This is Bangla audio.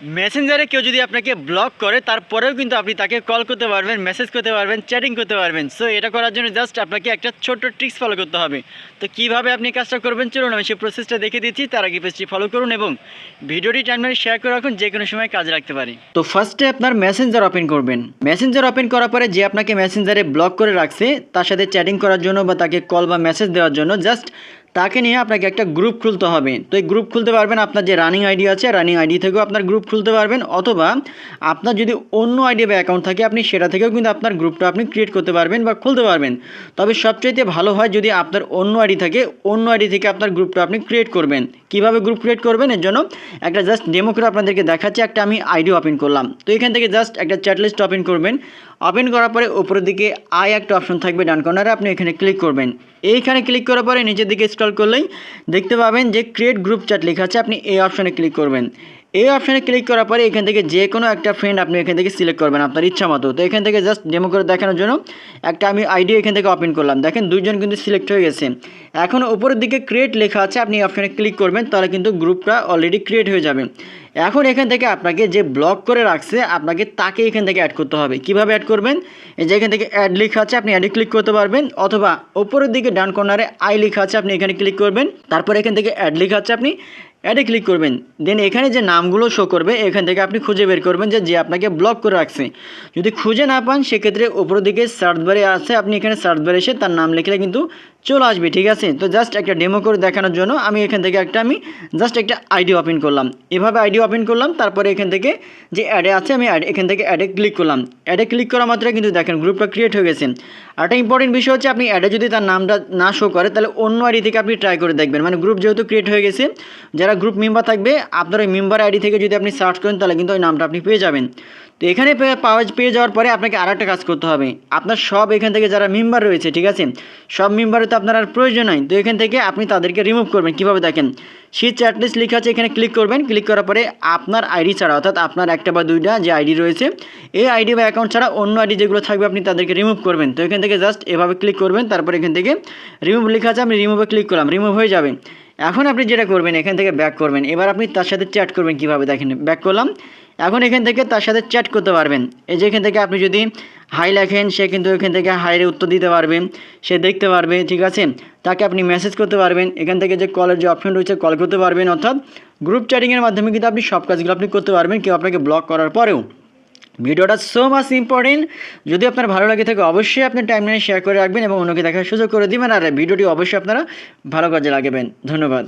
মেসেঞ্জারে কেউ যদি আপনাকে ব্লক করে, তারপরেও কিন্তু আপনি তাকে কল করতে পারবেন মেসেজ করতে পারবেন চ্যাটিং করতে পারবেন। সো এটা করার জন্য জাস্ট আপনাকে একটা ছোট্ট ট্রিক্স ফলো করতে হবে। তো কীভাবে আপনি কাজটা করবেন? চলুন, আমি সেই প্রসেসটা দেখে দিচ্ছি। তার আগে পেজটি ফলো করুন এবং ভিডিওটি টাইমলাইন শেয়ার করে রাখুন, যে কোনো সময় কাজে রাখতে পারি। তো ফার্স্টে আপনার মেসেঞ্জার ওপেন করবেন। মেসেঞ্জার ওপেন করার পরে যে আপনাকে মেসেঞ্জারে ব্লক করে রাখছে, তার সাথে চ্যাটিং করার জন্য বা তাকে কল বা মেসেজ দেওয়ার জন্য জাস্ট তাকে নিয়ে আপনাকে একটা গ্রুপ খুলতে হবে। তো এই গ্রুপ খুলতে পারবেন আপনার যে রানিং আইডি আছে রানিং আইডি থেকেও আপনার গ্রুপ খুলতে পারবেন, অথবা আপনার যদি অন্য আইডি বা অ্যাকাউন্ট থাকে, আপনি সেটা থেকেও কিন্তু আপনার গ্রুপটা আপনি ক্রিয়েট করতে পারবেন বা খুলতে পারবেন। তবে সবচাইতে ভালো হয় যদি আপনার অন্য আইডি থাকে, অন্য আইডি থেকে আপনার গ্রুপটা আপনি ক্রিয়েট করবেন। কীভাবে গ্রুপ ক্রিয়েট করবেন এর জন্য? একটা জাস্ট ডেমো করে আপনাদেরকে দেখাচ্ছি, একটা আমি আইডি ওপেন করলাম। তো এখান থেকে জাস্ট একটা চ্যাটলিস্ট ওপেন করবেন। ওপেন করার পরে উপরের দিকে আই একটা অপশন থাকবে ডান কর্নারে আপনি এখানে ক্লিক করবেন। এইখানে ক্লিক করার পরে নিচের দিকে স্ক্রল করলেই দেখতে পাবেন যে ক্রিয়েট গ্রুপ চ্যাট লেখা আছে, আপনি এই অপশনে ক্লিক করবেন। এই অপশানে ক্লিক করার পরে এখান থেকে যে কোনো একটা ফ্রেন্ড আপনি এখান থেকে সিলেক্ট করবেন আপনার ইচ্ছা মতো। তো এখান থেকে জাস্ট ডেমো করে দেখানোর জন্য একটা আমি আইডি এখান থেকে ওপেন করলাম। দেখেন দুইজন কিন্তু সিলেক্ট হয়ে গেছে। এখন উপরের দিকে ক্রিয়েট লেখা আছে, আপনি অপশনে ক্লিক করবেন, তাহলে কিন্তু গ্রুপটা অলরেডি ক্রিয়েট হয়ে যাবে। এখন এখান থেকে আপনাকে যে ব্লক করে রাখছে, আপনাকে তাকে এখান থেকে অ্যাড করতে হবে। কীভাবে অ্যাড করবেন? এই যে এখান থেকে অ্যাড লেখা আছে, আপনি অ্যাডে ক্লিক করতে পারবেন, অথবা উপরের দিকে ডান কর্নারে আই লেখা আছে, আপনি এখানে ক্লিক করবেন। তারপর এখান থেকে অ্যাড লেখা আছে, আপনি অ্যাডে ক্লিক করবেন। দেন এখানে যে নামগুলো শো করবে, এখান থেকে আপনি খুঁজে বের করবেন যে যে আপনাকে ব্লক করে রাখছে। যদি খুঁজে না পান, সেক্ষেত্রে ওপর দিকে সার্চ বারে আছে, আপনি এখানে সার্চ বারে এসে তার নাম লিখলে কিন্তু চলে আসবে, ঠিক আছে? তো জাস্ট একটা ডেমো করে দেখানোর জন্য আমি এখান থেকে একটা আমি জাস্ট একটা আইডি ওপেন করলাম। এভাবে আইডি ওপেন করলাম, তারপরে এখান থেকে যে অ্যাডে আছে, আমি অ্যাড এখান থেকে অ্যাডে ক্লিক করলাম। অ্যাডে ক্লিক করা মাত্র কিন্তু দেখেন গ্রুপটা ক্রিয়েট হয়ে গেছে। আর একটা ইম্পর্টেন্ট বিষয় হচ্ছে, আপনি অ্যাডে যদি তার নামটা না শো করে, তাহলে অন্য আইডি থেকে আপনি ট্রাই করে দেখবেন। মানে গ্রুপ যেহেতু ক্রিয়েট হয়ে গেছে, যারা গ্রুপ মেম্বার থাকবে, আপনার ওই মেম্বার আইডি থেকে যদি আপনি সার্চ করেন, তাহলে কিন্তু ওই নামটা আপনি পেয়ে যাবেন। তো এখানে পাওয়া, পেয়ে যাওয়ার পরে আপনাকে আর একটা কাজ করতে হবে। আপনার সব এখান থেকে যারা মেম্বার রয়েছে, ঠিক আছে? সব মেম্বারে তো আপনার আর প্রয়োজন নাই। তো এখান থেকে আপনি তাদেরকে রিমুভ করবেন। কীভাবে দেখেন? সেই চ্যাটলিস্ট লেখা আছে, এখানে ক্লিক করবেন। ক্লিক করার পরে আপনার আইডি ছাড়া, অর্থাৎ আপনার একটা বা দুইটা যে আইডি রয়েছে, এই আইডি বা অ্যাকাউন্ট ছাড়া অন্য আইডি যেগুলো থাকবে আপনি তাদেরকে রিমুভ করবেন। তো এখান থেকে জাস্ট এভাবে ক্লিক করবেন। তারপর এখান থেকে রিমুভ লেখা আছে, আমি রিমুভে ক্লিক করলাম। রিমুভ হয়ে যাবে। এখন আপনি যেটা করবেন, এখান থেকে ব্যাক করবেন। এবার আপনি তার সাথে চ্যাট করবেন কীভাবে? দেখেন ব্যাক করলাম। এখন এখান থেকে তার সাথে চ্যাট করতে পারবেন। এই যে এখান থেকে আপনি যদি হাই লেখেন, সে কিন্তু এখান থেকে হাইরে উত্তর দিতে পারবে। সে দেখতে পারবে, ঠিক আছে? তাকে আপনি মেসেজ করতে পারবেন। এখান থেকে যে কলের যে অপশন রয়েছে কল করতে পারবেন। অর্থাৎ গ্রুপ চ্যাটিংয়ের মাধ্যমে কিন্তু আপনি সব কাজগুলো আপনি করতে পারবেন, কেউ আপনাকে ব্লক করার পরেও। ভিডিওটা সো মাচ ইম্পর্টেন্ট যদি আপনার ভালো লাগে থাকে, অবশ্যই আপনি টাইমলাইনে শেয়ার করে রাখবেন এবং অন্যকে দেখার সুযোগ করে দিবেন। আর ভিডিওটি অবশ্যই আপনারা ভালো কাজে লাগাবেন। ধন্যবাদ।